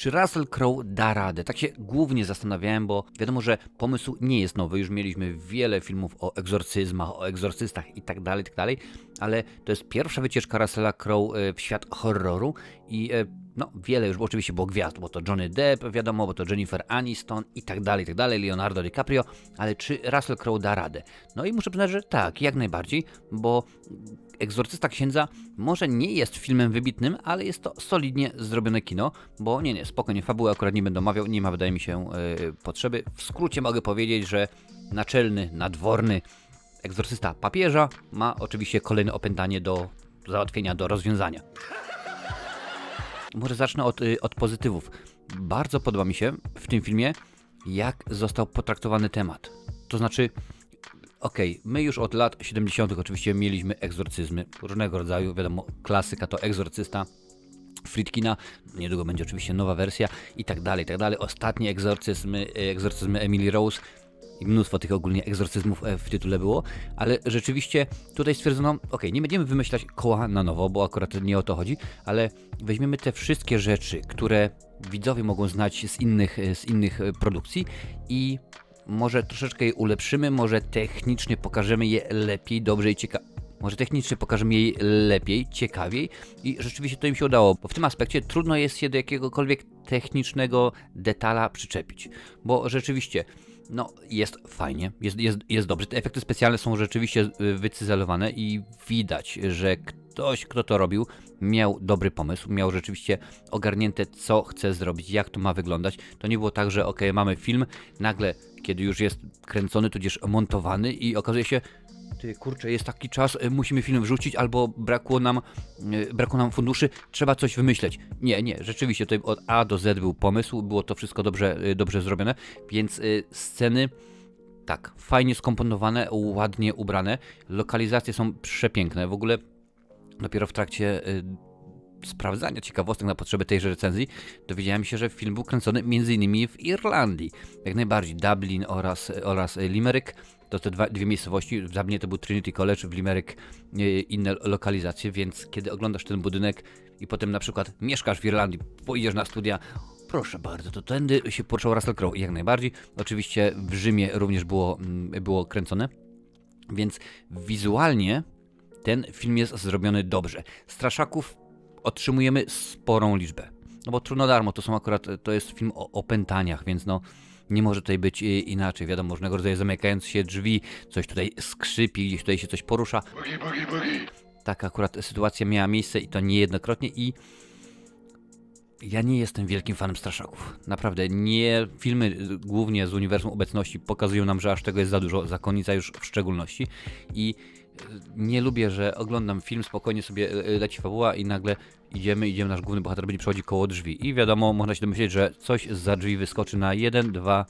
Czy Russell Crowe da radę? Tak się głównie zastanawiałem, bo wiadomo, że pomysł nie jest nowy. Już mieliśmy wiele filmów o egzorcyzmach, o egzorcystach i tak dalej, tak ale to jest pierwsza wycieczka Russella Crowe e, w świat horroru i e, no, wiele już oczywiście było gwiazd, bo to Johnny Depp, wiadomo, bo to Jennifer Aniston i tak dalej, i tak dalej, Leonardo DiCaprio, ale czy Russell Crowe da radę? No i muszę przyznać, że tak, jak najbardziej, bo Egzorcysta Księdza może nie jest filmem wybitnym, ale jest to solidnie zrobione kino, bo nie, nie, spokojnie, fabuły akurat nie będę omawiał, nie ma wydaje mi się yy, potrzeby. W skrócie mogę powiedzieć, że naczelny, nadworny egzorcysta papieża ma oczywiście kolejne opętanie do załatwienia, do rozwiązania. Może zacznę od, y, od pozytywów. Bardzo podoba mi się w tym filmie, jak został potraktowany temat. To znaczy, okej, my już od lat 70. oczywiście mieliśmy egzorcyzmy różnego rodzaju, wiadomo, klasyka to egzorcysta. Friedkina, niedługo będzie oczywiście nowa wersja i tak dalej, i tak dalej. Ostatnie egzorcyzmy, egzorcyzmy Emily Rose i mnóstwo tych ogólnie egzorcyzmów e, w tytule było, ale rzeczywiście tutaj stwierdzono, ok, nie będziemy wymyślać koła na nowo, bo akurat nie o to chodzi, ale weźmiemy te wszystkie rzeczy, które widzowie mogą znać z innych, e, z innych e, produkcji i może troszeczkę je ulepszymy, może technicznie pokażemy je lepiej, dobrze i ciekawie. Może technicznie pokażemy jej lepiej, ciekawiej i rzeczywiście to im się udało, bo w tym aspekcie trudno jest się do jakiegokolwiek technicznego detala przyczepić, bo rzeczywiście no, jest fajnie, jest, jest, jest dobrze. Te efekty specjalne są rzeczywiście y, wycyzelowane i widać, że ktoś, kto to robił, miał dobry pomysł, miał rzeczywiście ogarnięte, co chce zrobić, jak to ma wyglądać. To nie było tak, że ok, mamy film, nagle, kiedy już jest kręcony, tudzież montowany i okazuje się, ty kurczę, jest taki czas, y, musimy film wrzucić, albo brakło nam, y, brakło nam funduszy, trzeba coś wymyśleć. Nie, nie, rzeczywiście tutaj od A do Z był pomysł, było to wszystko dobrze, y, dobrze zrobione, więc sceny tak, fajnie skomponowane, ładnie ubrane, lokalizacje są przepiękne, w ogóle dopiero w trakcie sprawdzania ciekawostek na potrzeby tejże recenzji, dowiedziałem się, że film był kręcony m.in. w Irlandii. Jak najbardziej Dublin oraz, oraz Limerick to te dwa, dwie miejscowości. Dla mnie to był Trinity College, w Limerick inne lokalizacje, więc kiedy oglądasz ten budynek i potem na przykład mieszkasz w Irlandii, pojedziesz na studia, proszę bardzo, to tędy się poruszał Russell Crowe. Jak najbardziej. Oczywiście w Rzymie również było, mm, było kręcone, więc wizualnie ten film jest zrobiony dobrze. Straszaków otrzymujemy sporą liczbę. No bo trudno darmo, to są akurat, to jest film o opętaniach, więc no nie może tutaj być y, inaczej. Wiadomo, różnego rodzaju zamykając się drzwi, coś tutaj skrzypi, gdzieś tutaj się coś porusza. Bugi, bugi, bugi. Taka akurat sytuacja miała miejsce i to niejednokrotnie i ja nie jestem wielkim fanem straszaków. Naprawdę, nie filmy y, głównie z uniwersum obecności pokazują nam, że aż tego jest za dużo, zakonnica już w szczególności i nie lubię, że oglądam film, spokojnie sobie e, leci fabuła i nagle idziemy, idziemy, nasz główny bohater będzie przechodzić koło drzwi. I wiadomo, można się domyśleć, że coś za drzwi wyskoczy na jeden, dwa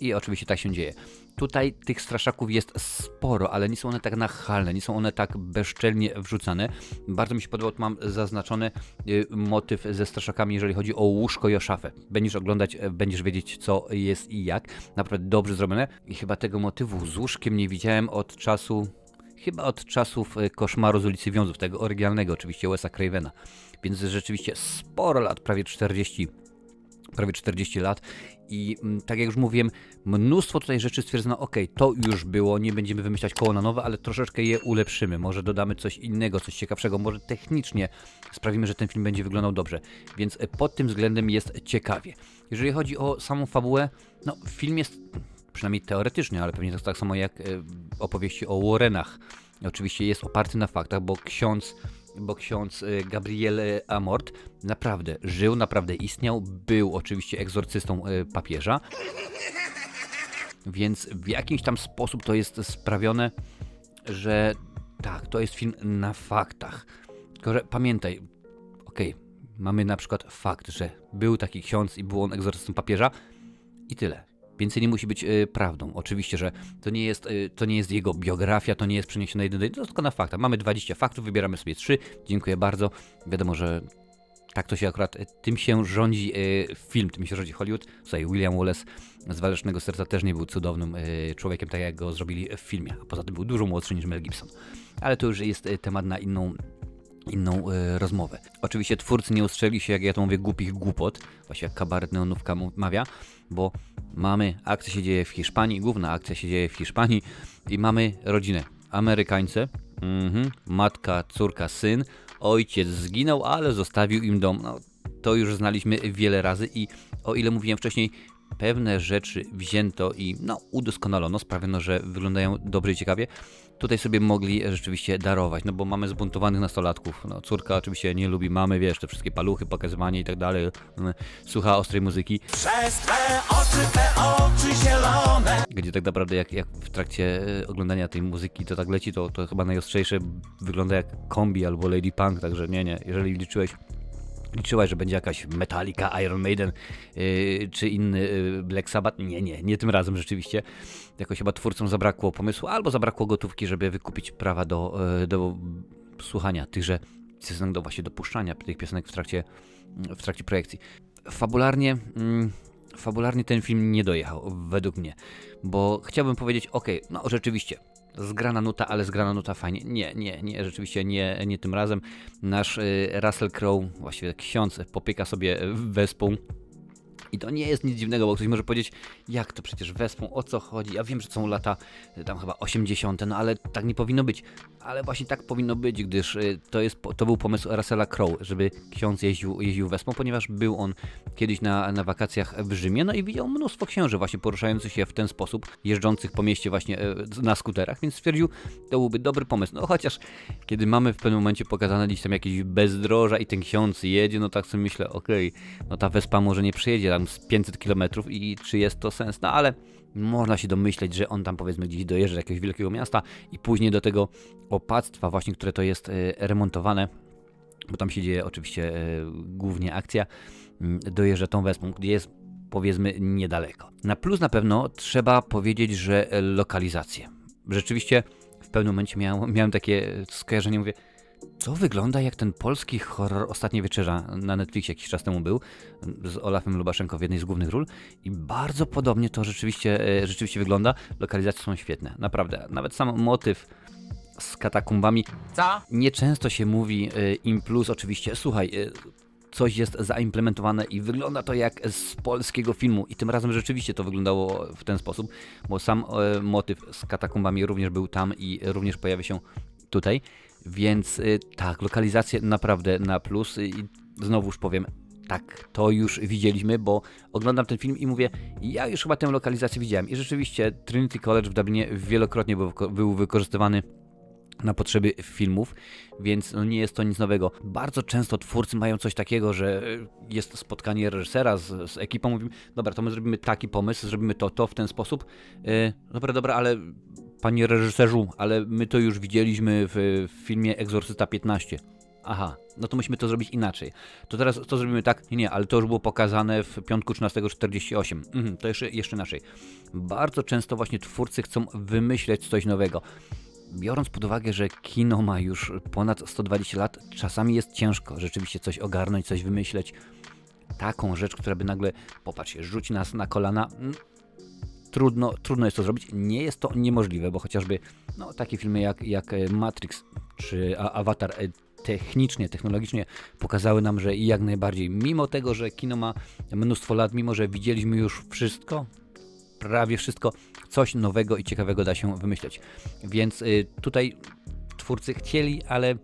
i oczywiście tak się dzieje. Tutaj tych straszaków jest sporo, ale nie są one tak nachalne, nie są one tak bezczelnie wrzucane. Bardzo mi się podobał, tu mam zaznaczony y, motyw ze straszakami, jeżeli chodzi o łóżko i o szafę. Będziesz oglądać, e, będziesz wiedzieć co jest i jak. Naprawdę dobrze zrobione i chyba tego motywu z łóżkiem nie widziałem od czasu chyba od czasów e, Koszmaru z ulicy Wiązów, tego oryginalnego oczywiście Wes'a Cravena. Więc rzeczywiście sporo lat, prawie 40 prawie 40 lat i mm, tak jak już mówiłem, mnóstwo tutaj rzeczy stwierdzono, ok, to już było, nie będziemy wymyślać koło na nowe, ale troszeczkę je ulepszymy, może dodamy coś innego, coś ciekawszego, może technicznie sprawimy, że ten film będzie wyglądał dobrze, więc e, pod tym względem jest ciekawie. Jeżeli chodzi o samą fabułę, no film jest przynajmniej teoretycznie, ale pewnie to tak samo jak e, opowieści o Warrenach. Oczywiście jest oparty na faktach, bo ksiądz, bo ksiądz e, Gabriel Amort naprawdę żył, naprawdę istniał, był oczywiście egzorcystą e, papieża. Więc w jakiś tam sposób to jest sprawione, że tak, to jest film na faktach. Tylko, że pamiętaj, okej, okay, mamy na przykład fakt, że był taki ksiądz i był on egzorcystą papieża i tyle. Więcej nie musi być y, prawdą. Oczywiście, że to nie, jest, y, to nie jest jego biografia, to nie jest przeniesione jeden do tylko na faktach. Mamy 20 faktów, wybieramy sobie 3. Dziękuję bardzo. Wiadomo, że tak to się akurat, y, tym się rządzi film, tym się rządzi Hollywood. Słuchaj, William Wallace z Walecznego Serca też nie był cudownym człowiekiem, tak jak go zrobili w filmie. A poza tym był dużo młodszy niż Mel Gibson. Ale to już jest temat na inną inną e, rozmowę. Oczywiście twórcy nie ustrzeli się, jak ja to mówię, głupich głupot, właśnie jak kabaret neonówka mawia, bo mamy, akcja się dzieje w Hiszpanii, główna akcja się dzieje w Hiszpanii i mamy rodzinę, Amerykańcy, mhm, matka, córka, syn, ojciec zginął, ale zostawił im dom. No, to już znaliśmy wiele razy i o ile mówiłem wcześniej, pewne rzeczy wzięto i no, udoskonalono, sprawiono, że wyglądają dobrze i ciekawie. Tutaj sobie mogli rzeczywiście darować, no bo mamy zbuntowanych nastolatków. No, córka oczywiście nie lubi mamy, wiesz, te wszystkie paluchy, pokazywanie i tak dalej. Mm, Słucha ostrej muzyki, Przez twe oczy, te oczy zielone gdzie tak naprawdę jak, jak w trakcie e, oglądania tej muzyki to tak leci, to, to chyba najostrzejsze wygląda jak kombi albo Lady Punk, także nie, nie, jeżeli liczyłeś liczyłaś, że będzie jakaś Metallica, Iron Maiden yy, czy inny yy, Black Sabbath. Nie, nie, nie tym razem rzeczywiście. Jakoś chyba twórcom zabrakło pomysłu albo zabrakło gotówki, żeby wykupić prawa do, yy, do słuchania tychże piosenek, do właśnie dopuszczania tych piosenek w trakcie, w trakcie projekcji. Fabularnie, mm, fabularnie ten film nie dojechał, według mnie, bo chciałbym powiedzieć, ok, no rzeczywiście, zgrana nuta, ale zgrana nuta fajnie. Nie, nie, nie, rzeczywiście nie, nie tym razem. Nasz y, Russell Crowe, właściwie ksiądz, popieka sobie wespą. I to nie jest nic dziwnego, bo ktoś może powiedzieć, jak to przecież wespą, o co chodzi? Ja wiem, że są lata y, tam chyba 80., no ale tak nie powinno być. Ale właśnie tak powinno być, gdyż y, to, jest, to był pomysł Russella Crowe, żeby ksiądz jeździł, jeździł wespą, ponieważ był on kiedyś na, na wakacjach w Rzymie, no i widział mnóstwo księży właśnie poruszających się w ten sposób, jeżdżących po mieście właśnie e, na skuterach, więc stwierdził, to byłby dobry pomysł. No chociaż, kiedy mamy w pewnym momencie pokazane gdzieś tam jakieś bezdroża i ten ksiądz jedzie, no tak sobie myślę, okej, no ta wespa może nie przejedzie tam z 500 km i czy jest to sens, no ale można się domyśleć, że on tam powiedzmy gdzieś dojeżdża do jakiegoś wielkiego miasta i później do tego opactwa właśnie, które to jest e, remontowane, bo tam się dzieje oczywiście e, głównie akcja, mm, dojeżdża tą wespą, gdzie jest powiedzmy niedaleko. Na plus na pewno trzeba powiedzieć, że lokalizacje. Rzeczywiście w pewnym momencie miałem takie skojarzenie, mówię, co wygląda jak ten polski horror Ostatnia Wieczerza na Netflixie jakiś czas temu był, z Olafem Lubaszenko w jednej z głównych ról i bardzo podobnie to rzeczywiście, e, rzeczywiście wygląda. Lokalizacje są świetne, naprawdę. Nawet sam motyw z katakumbami Co? Nieczęsto się mówi y, im plus, oczywiście, słuchaj, y, coś jest zaimplementowane i wygląda to jak z polskiego filmu. I tym razem rzeczywiście to wyglądało w ten sposób, bo sam motyw z katakumbami również był tam i również pojawia się tutaj. Więc y, tak, lokalizacje naprawdę na plus. I znowuż powiem, tak, to już widzieliśmy, bo oglądam ten film i mówię, ja już chyba tę lokalizację widziałem. I rzeczywiście Trinity College w Dublinie wielokrotnie był, był wykorzystywany na potrzeby filmów, więc no nie jest to nic nowego. Bardzo często twórcy mają coś takiego, że y, jest spotkanie reżysera z, z ekipą, mówimy, dobra, to my zrobimy taki pomysł, zrobimy to, to w ten sposób. Yy, dobra, dobra, ale panie reżyserzu, ale my to już widzieliśmy w, w filmie Egzorcysta 15. Aha, no to musimy to zrobić inaczej. To teraz to zrobimy tak, nie, nie, ale to już było pokazane w piątku 13.48. Mhm, to jeszcze, jeszcze inaczej. Bardzo często właśnie twórcy chcą wymyśleć coś nowego biorąc pod uwagę, że kino ma już ponad 120 lat, czasami jest ciężko rzeczywiście coś ogarnąć, coś wymyśleć. Taką rzecz, która by nagle, popatrzcie, rzuci nas na kolana. Trudno, trudno jest to zrobić. Nie jest to niemożliwe, bo chociażby no, takie filmy jak, jak e, Matrix czy Avatar e, technicznie, technologicznie pokazały nam, że jak najbardziej, mimo tego, że kino ma mnóstwo lat, mimo że widzieliśmy już wszystko, prawie wszystko, coś nowego i ciekawego da się wymyśleć. Więc y, tutaj twórcy chcieli, ale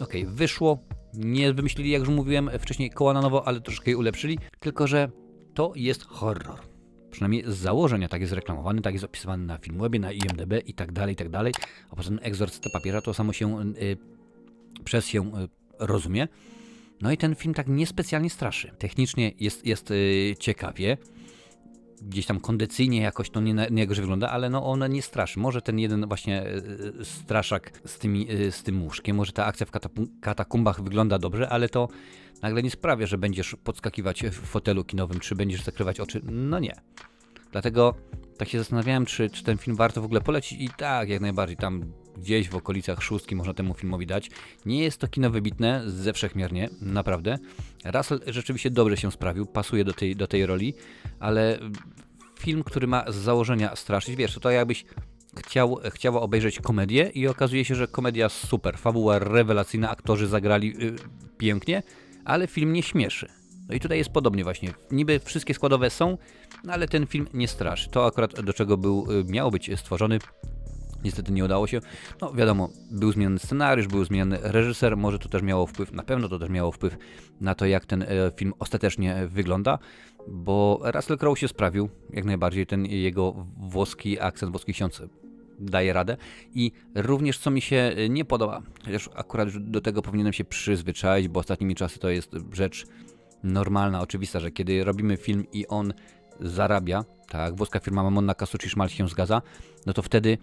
okej, wyszło. Nie wymyślili, jak już mówiłem wcześniej, koła na nowo, ale troszkę je ulepszyli. Tylko, że to jest horror. Przynajmniej z założenia tak jest reklamowany, tak jest opisywany na Filmwebie, na IMDb i tak dalej, i tak dalej. A poza tym Egzorcysta Papieża to samo się y, przez się y, rozumie. No i ten film tak niespecjalnie straszy. Technicznie jest, jest y, ciekawie gdzieś tam kondycyjnie jakoś to nie, nie jakoś wygląda, ale no ona nie straszy. Może ten jeden właśnie e, e, straszak z, tymi, e, z tym łóżkiem, może ta akcja w katakumbach wygląda dobrze, ale to nagle nie sprawia, że będziesz podskakiwać w fotelu kinowym, czy będziesz zakrywać oczy. No nie. Dlatego tak się zastanawiałem, czy, czy ten film warto w ogóle polecić i tak, jak najbardziej tam gdzieś w okolicach szóstki można temu filmowi dać. Nie jest to kino wybitne, ze wszechmiernie, naprawdę. Russell rzeczywiście dobrze się sprawił, pasuje do tej, do tej roli, ale film, który ma z założenia straszyć, wiesz, to jakbyś chciał, chciała obejrzeć komedię i okazuje się, że komedia super, fabuła rewelacyjna, aktorzy zagrali y, pięknie, ale film nie śmieszy. No i tutaj jest podobnie właśnie. Niby wszystkie składowe są, no ale ten film nie straszy. To akurat do czego był, y, miał być stworzony. Niestety nie udało się. No wiadomo, był zmieniony scenariusz, był zmieniony reżyser, może to też miało wpływ, na pewno to też miało wpływ na to, jak ten e, film ostatecznie wygląda, bo Russell Crowe się sprawił, jak najbardziej ten jego włoski akcent, włoski ksiądz daje radę i również co mi się e, nie podoba, chociaż akurat do tego powinienem się przyzwyczaić, bo ostatnimi czasy to jest rzecz normalna, oczywista, że kiedy robimy film i on zarabia, tak, włoska firma Mamonna Casucci Szmal się zgadza, no to wtedy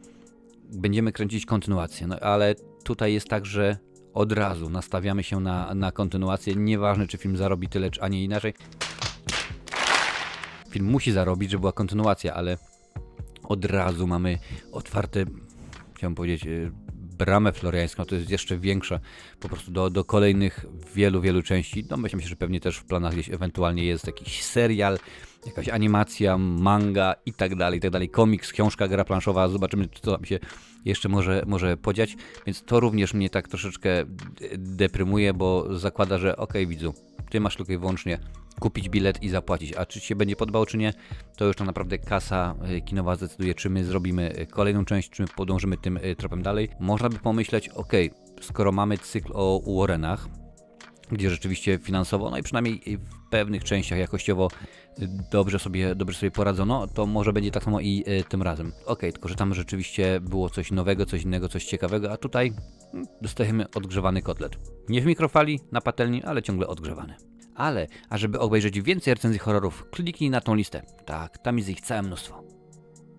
będziemy kręcić kontynuację. No ale tutaj jest tak, że od razu nastawiamy się na, na kontynuację. Nieważne, czy film zarobi tyle, czy a nie inaczej. Film musi zarobić, żeby była kontynuacja, ale od razu mamy otwarte, chciałbym powiedzieć, y, bramę floriańską, to jest jeszcze większa po prostu do, do kolejnych wielu, wielu części. No myślę, że pewnie też w planach gdzieś ewentualnie jest jakiś serial, jakaś animacja, manga i tak dalej, i tak dalej, komiks, książka, gra planszowa, zobaczymy, co tam się jeszcze może, może podziać, więc to również mnie tak troszeczkę deprymuje, bo zakłada, że okej widzu, ty masz tylko i wyłącznie kupić bilet i zapłacić, a czy się będzie podobało, czy nie, to już tak naprawdę kasa y, kinowa zdecyduje, czy my zrobimy y, kolejną część, czy my podążymy tym y, tropem dalej. Można by pomyśleć, okej, skoro mamy cykl o Warrenach, gdzie rzeczywiście finansowo, no i przynajmniej w pewnych częściach jakościowo y, dobrze sobie, dobrze sobie poradzono, to może będzie tak samo i y, tym razem. Okej, tylko że tam rzeczywiście było coś nowego, coś innego, coś ciekawego, a tutaj mm, dostajemy odgrzewany kotlet. Nie w mikrofali, na patelni, ale ciągle odgrzewany. Ale, a żeby obejrzeć więcej recenzji horrorów, kliknij na tą listę. Tak, tam jest ich całe mnóstwo.